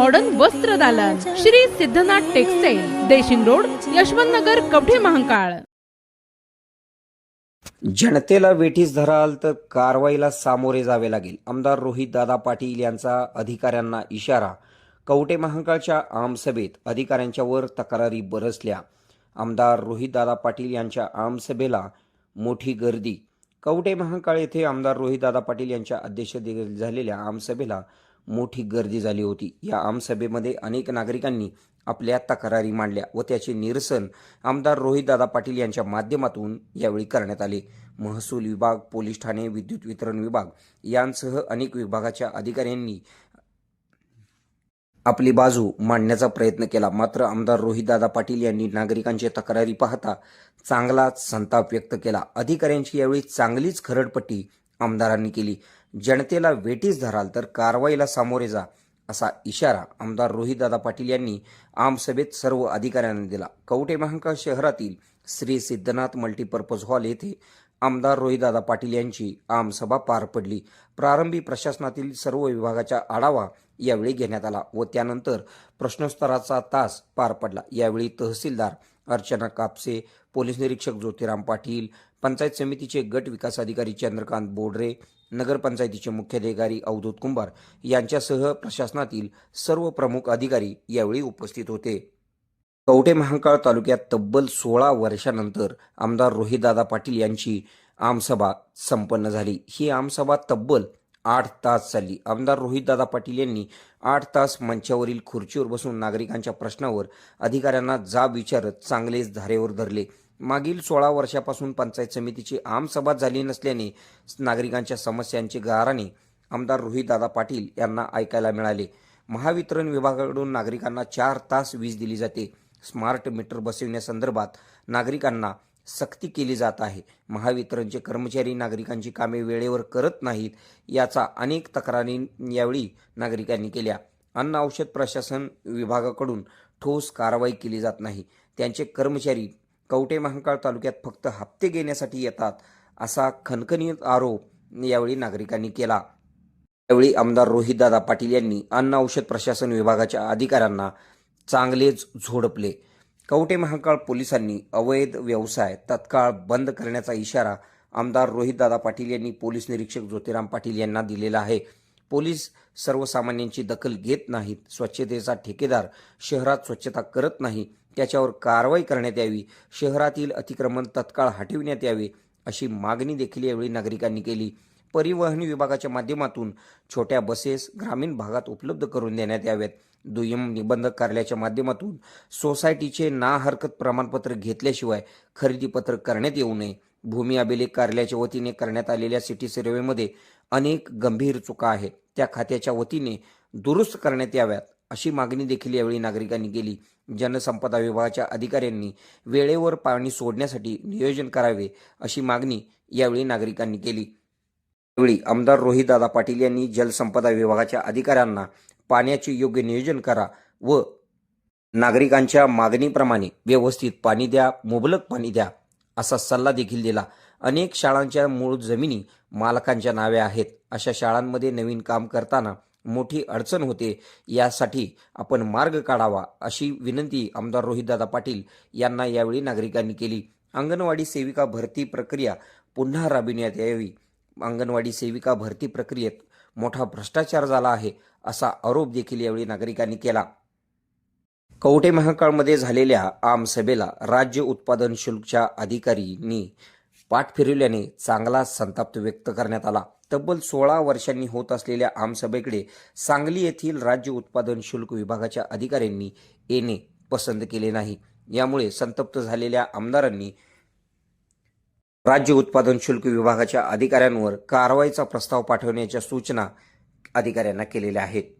Modern वस्त्र दालन Shri Siddhanath textile Deshing road Yashwant Nagar Kavathe Mahakal. जनतेला वेठीस धराल तर कारवाईला सामोरे जावे लागेल आमदार रोहित दादा पाटील यांचा अधिकाऱ्यांना इशारा. कवटे महाकाळच्या आमसभेत अधिकाऱ्यांच्या वर तक्रारी बरसल्या. आमदार रोहित दादा पाटील यांच्या आमसभेला मोठी गर्दी. कवटे महाकाळ येथे आमदार रोहित दादा पाटील यांच्या अध्यक्षतेखाली झालेल्या आमसभेला मोठी गर्दी झाली होती. या आमसभेमध्ये अनेक नागरिकांनी आपल्या तक्रारी मांडल्या व त्याचे निरसन आमदार रोहितदादा पाटील यांच्या माध्यमातून यावेळी करण्यात आले. महसूल विभाग पोलीस ठाणे विद्युत वितरण विभाग यांसह अनेक विभागाच्या अधिकाऱ्यांनी आपली बाजू मांडण्याचा प्रयत्न केला. मात्र आमदार रोहितदादा पाटील यांनी नागरिकांची तक्रारी पाहता चांगलाच संताप व्यक्त केला. अधिकाऱ्यांची यावेळी चांगलीच खरडपट्टी आमदारांनी केली. जनतेला वेटीस धराल तर कारवाईला सामोरे जा असा इशारा आमदार रोहितदादा पाटील यांनी आमसभेत सर्व अधिकाऱ्यांना दिला. कवटे महांकाळ शहरातील श्री सिद्धनाथ मल्टीपर्पज हॉल येथे आमदार रोहितदादा पाटील यांची आमसभा पार पडली. प्रारंभी प्रशासनातील सर्व विभागाचा आढावा यावेळी घेण्यात आला व त्यानंतर प्रश्नोत्तराचा तास पार पडला. यावेळी तहसीलदार अर्चना कापसे पोलीस निरीक्षक ज्योतिराम पाटील पंचायत समितीचे गट विकास अधिकारी चंद्रकांत बोडरे नगरपंचायतीचे मुख्याधिकारी अवधूत कुंभार यांच्यासह प्रशासनातील सर्व प्रमुख अधिकारी यावेळी उपस्थित होते. कवठे महांकाळ तालुक्यात तब्बल सोळा वर्षानंतर आमदार रोहितदादा पाटील यांची आमसभा संपन्न झाली. ही आमसभा तब्बल आठ तास चालली. आमदार रोहितदादा पाटील यांनी आठ तास मंचावरील खुर्चीवर बसून नागरिकांच्या प्रश्नावर अधिकाऱ्यांना जाब विचारत चांगलेच धारेवर धरले. मागील सोळा वर्षापासून पंचायत समितीची आमसभा झाली नसल्याने नागरिकांच्या समस्यांचे गाराने आमदार रोहितदादा पाटील यांना ऐकायला मिळाले. महावितरण विभागाकडून नागरिकांना चार तास वीज दिली जाते. स्मार्ट मीटर बसविण्यासंदर्भात नागरिकांना सक्ती केली जात आहे. महावितरणचे कर्मचारी नागरिकांची कामे वेळेवर करत नाहीत याचा अनेक तक्रारी यावेळी नागरिकांनी केल्या. अन्न औषध प्रशासन विभागाकडून ठोस कारवाई केली जात नाही. त्यांचे कर्मचारी कवटे महांकाळ तालुक्यात फक्त हप्ते घेण्यासाठी येतात असा खणखणीत आरोप यावेळी नागरिकांनी केला. यावेळी आमदार रोहितदादा पाटील यांनी अन्न औषध प्रशासन विभागाच्या अधिकाऱ्यांना चांगलेच झोडपले. कवटे महाकाळ पोलिसांनी अवैध व्यवसाय तत्काळ बंद करण्याचा इशारा आमदार रोहितदादा पाटील यांनी पोलीस निरीक्षक ज्योतिराम पाटील यांना दिलेला आहे. पोलीस सर्वसामान्यांची दखल घेत नाहीत स्वच्छतेचा ठेकेदार शहरात स्वच्छता करत नाही त्याच्यावर कारवाई करण्यात यावी शहरातील अतिक्रमण तत्काळ हटविण्यात यावे अशी मागणी देखील यावेळी नागरिकांनी केली. परिवहन विभागाच्या माध्यमातून छोट्या बसेस ग्रामीण भागात उपलब्ध करून देण्यात याव्यात. दुय्यम निबंधक कार्यालयाच्या माध्यमातून सोसायटीचे ना हरकत प्रमाणपत्र घेतल्याशिवाय खरेदीपत्र करण्यात येऊ नये. भूमी अभिलेख कार्यालयाच्या वतीने करण्यात आलेल्या सिटी सर्व्हेमध्ये अनेक गंभीर चुका आहेत. त्या खात्याच्या वतीने दुरुस्त करण्यात याव्यात अशी मागणी देखील यावेळी नागरिकांनी केली. जनसंपदा विभागाच्या अधिकाऱ्यांनी वेळेवर पाणी सोडण्यासाठी नियोजन करावे अशी मागणी यावेळी नागरिकांनी केली. यावेळी आमदार रोहितदादा पाटील यांनी जलसंपदा विभागाच्या अधिकाऱ्यांना पाण्याचे योग्य नियोजन करा व नागरिकांच्या मागणीप्रमाणे व्यवस्थित पाणी द्या मुबलक पाणी द्या असा सल्ला देखील दिला. अनेक शाळांच्या मूळ जमिनी मालकांच्या नावे आहेत. अशा शाळांमध्ये नवीन काम करताना मोठी अडचण होते. यासाठी आपण मार्ग काढावा अशी विनंती आमदार रोहितदादा पाटील यांना यावेळी नागरिकांनी केली. अंगणवाडी सेविका भरती प्रक्रिया पुन्हा राबविण्यात यावी. अंगणवाडी सेविका भरती प्रक्रियेत मोठा भ्रष्टाचार झाला आहे असा आरोप देखील यावेळी नागरिकांनी केला. कवठे महाकाळमध्ये झालेल्या आमसभेला राज्य उत्पादन शुल्कच्या अधिकारींनी पाठ फिरवल्याने चांगला संताप व्यक्त करण्यात आला. तब्बल सोळा वर्षांनी होत असलेल्या आमसभेकडे सांगली येथील राज्य उत्पादन शुल्क विभागाच्या अधिकाऱ्यांनी येणे पसंत केले नाही. यामुळे संतप्त झालेल्या आमदारांनी राज्य उत्पादन शुल्क विभागाच्या अधिकाऱ्यांवर कारवाईचा प्रस्ताव पाठवण्याच्या सूचना अधिकाऱ्यांना केलेल्या आहेत.